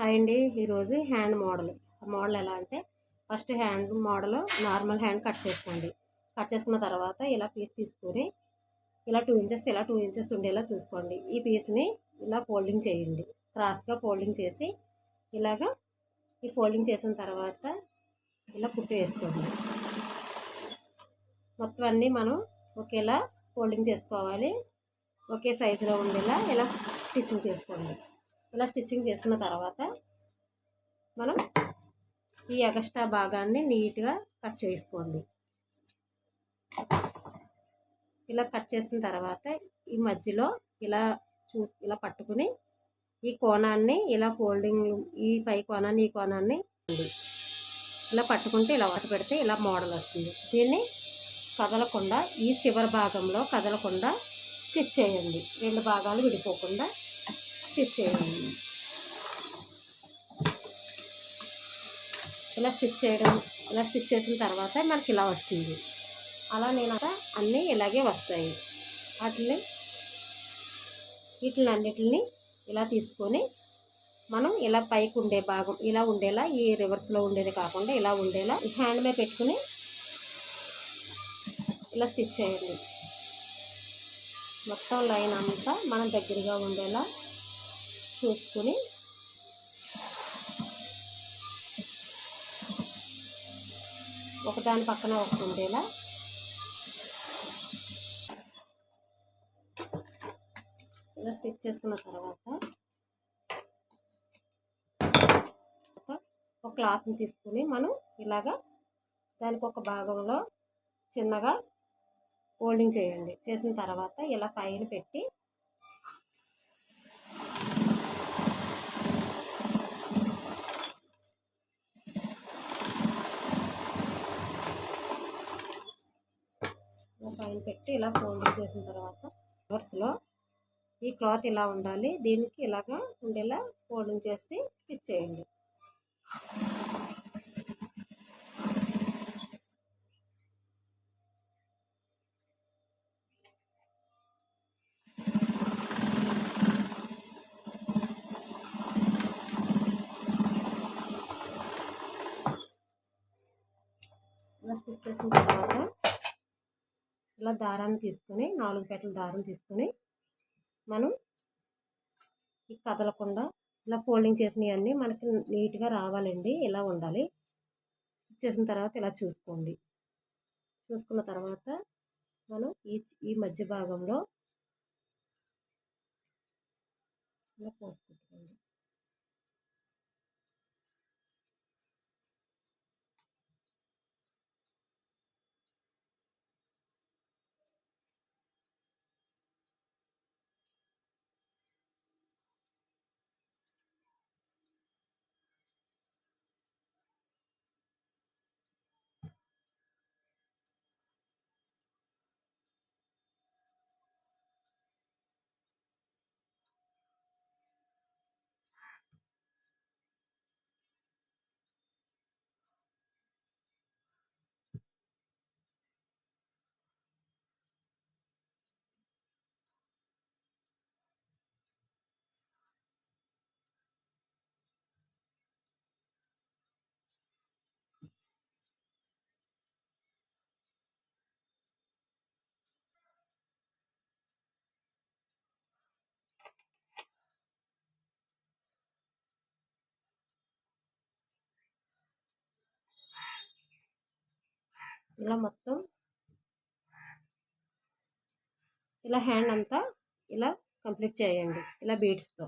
Hi అండి ఈరోజు hand model. Model ఎలా అంటే first hand model normal hand cut చేసుకోండి. కట్ చేసుకున్న తర్వాత ఇలా పీస్ తీసుకొని ఇలా టూ ఇంచెస్ ఇలా టూ ఇంచెస్ ఉండేలా చూసుకోండి. ఈ పీస్ని ఇలా ఫోల్డింగ్ చేయండి. క్రాస్గా ఫోల్డింగ్ చేసి ఇలాగా ఈ ఫోల్డింగ్ చేసిన తర్వాత ఇలా కుట్టి వేసుకోండి. మొత్తం అన్నీ మనం ఒకేలా ఫోల్డింగ్ చేసుకోవాలి. ఒకే సైజులో ఉండేలా ఇలా స్టిచ్చింగ్ చేసుకోండి. ఇలా స్టిచ్చింగ్ చేసుకున్న తర్వాత మనం ఈ ఎగస్ట్రా భాగాన్ని నీట్గా కట్ చేసుకోండి. ఇలా కట్ చేసిన తర్వాత ఈ మధ్యలో ఇలా చూసి ఇలా పట్టుకుని ఈ కోణాన్ని ఇలా ఫోల్డింగ్ ఈ పై కోణాన్ని ఈ కోణాన్ని ఇలా పట్టుకుంటే ఇలా వాటి పెడితే ఇలా మోడల్ వస్తుంది. దీన్ని కదలకుండా ఈ చివరి భాగంలో కదలకుండా స్టిచ్ చేయండి. రెండు భాగాలు విడిపోకుండా స్టిచ్ చేయండి. ఇలా స్టిచ్ చేయడం ఇలా స్టిచ్ చేసిన తర్వాత మనకి ఇలా వస్తుంది. అలా నేను అన్నీ ఇలాగే వస్తాయి. వాటిని వీటిని అన్నిటిని ఇలా తీసుకొని మనం ఇలా పైకి ఉండే భాగం ఇలా ఉండేలా ఈ రివర్స్లో ఉండేది కాకుండా ఇలా ఉండేలా హ్యాండ్ మీద పెట్టుకుని ఇలా స్టిచ్ చేయండి. మొత్తం లైన్ అంతా మనం దగ్గరగా ఉండేలా చూసుకుని ఒకదాని పక్కన ఒకటి ఉండేలా ఇలా స్టిచ్ చేసుకున్న తర్వాత ఒక క్లాత్ని తీసుకుని మనం ఇలాగా దానికి ఒక భాగంలో చిన్నగా ఫోల్డింగ్ చేయండి. చేసిన తర్వాత ఇలా పైన పెట్టి పైన పెట్టి ఇలా ఫోల్డింగ్ చేసిన తర్వాత రివర్స్లో ఈ క్లాత్ ఇలా ఉండాలి. దీనికి ఇలాగా ఉండేలా ఫోల్డింగ్ చేసి స్టిచ్ చేయండి. స్టిచ్ చేసిన తర్వాత ఇలా దారాన్ని తీసుకొని నాలుగు పెట్టల దారం తీసుకొని మనం ఈ కదలకుండా ఇలా ఫోల్డింగ్ చేసినవన్నీ మనకి నీట్గా రావాలండి. ఇలా ఉండాలి? స్టిచ్ చేసిన తర్వాత ఇలా చూసుకోండి. చూసుకున్న తర్వాత మనం ఈ ఈ మధ్య భాగంలో ఇలా పోసుకుంటుకోండి ఇలా మొత్తం ఇలా హ్యాండ్ అంతా ఇలా కంప్లీట్ చేయండి. ఇలా బీడ్స్తో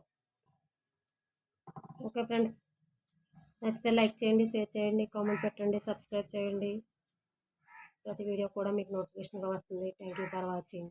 ఓకే ఫ్రెండ్స్ నచ్చితే లైక్ చేయండి షేర్ చేయండి కామెంట్ పెట్టండి సబ్స్క్రైబ్ చేయండి. ప్రతి వీడియో కూడా మీకు నోటిఫికేషన్గా వస్తుంది. Thank you for watching